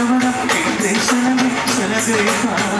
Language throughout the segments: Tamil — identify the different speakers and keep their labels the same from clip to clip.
Speaker 1: Sabana, Sabana, Sabana, Sabana, Sabana, Sabana, Sabana, Sabana, Sabana, Sabana,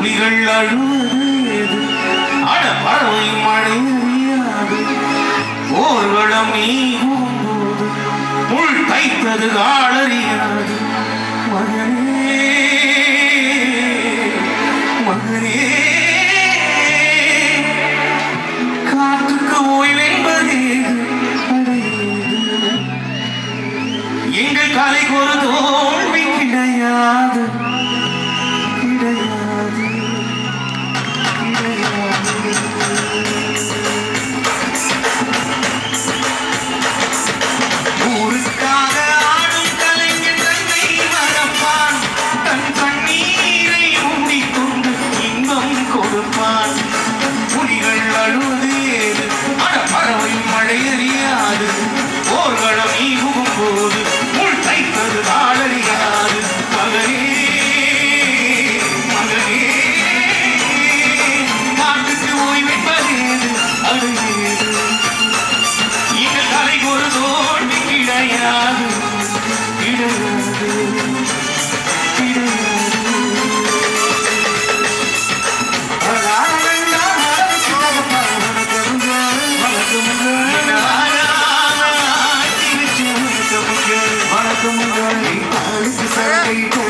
Speaker 1: புலிகள் அழுவது. அட பறவை மழை அறியாது போர்வளம் நீங்கும்போது முள் தைத்தது காலறியாது. மகனே
Speaker 2: அழுவ people